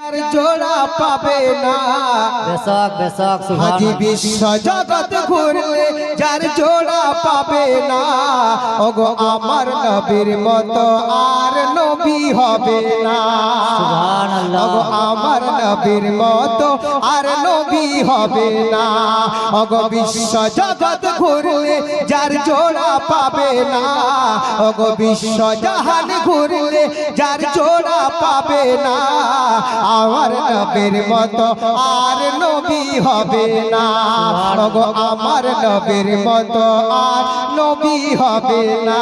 আর জোড়া পাবে না। বেশক বেশক হাজি সুবহান বিশ্ব জগৎ ঘুরলে যার জোড়া পাবে না। ওগো আমার নবীর মতো আর নবী হবে না। ওগো আমার নবীর মতো আর নবী হবে না। ওগো বিশ্ব জগৎ ঘুরলে যার জোড়া পাবে না। ওগো বিশ্ব জাহান ঘুরলে যার জোড়া পাবে না। আমার নবীর মতো আর নবী হবে না। ওগো, আমার নবীর মতো আর নবী হবে না।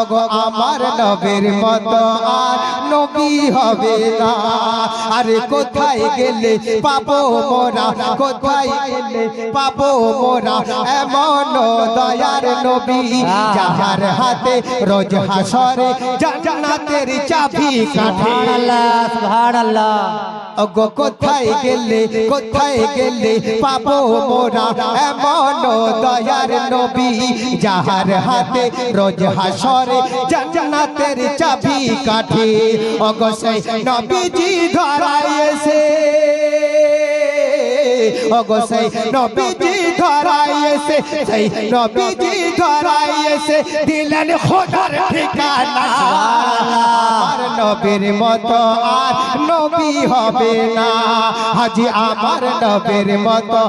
ওগো, আমার নবীর মতো আর নবী হবে না। আরে, কোথায় গেলে পাবো মোরা? কোথায় গেলে পাবো মোরা? এমন দয়ার নবী যাহার হাতে রোজ হাসরে জান্নাতের চাবি কাঠে সুবহানাল্লাহ সুবহানাল্লাহ ওগো কোথায় গেলে কোথায় গেলে পাবো মোরা এমন দয়ার নবী যাহার হাতে রোজ হাসরে জান্নাতের চাবি কাঠে ওগো সেই নবীজি ধরায় এসে ওগো সেই নবীজি ধরায় এসে সেই নবীজি ধরায় এসে দিলেন খোদার ঠিকানা। নবীর মতো আর নবী হবে না। হাজি আমার নবীর মতো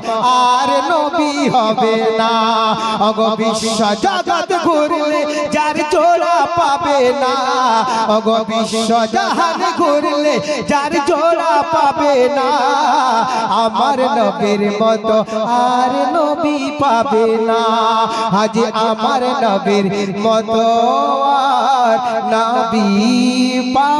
আর নবী হবে না। অগ বিশ্ব জগৎ ঘুরলে যার জোড়া পাবে না। অগ বিশ্ব জাহান ঘুরলে যার জোড়া পাবে না। আমার নবীর মতো আর নবী পাবে না। হাজি আমার নবীর মতো আর নবী না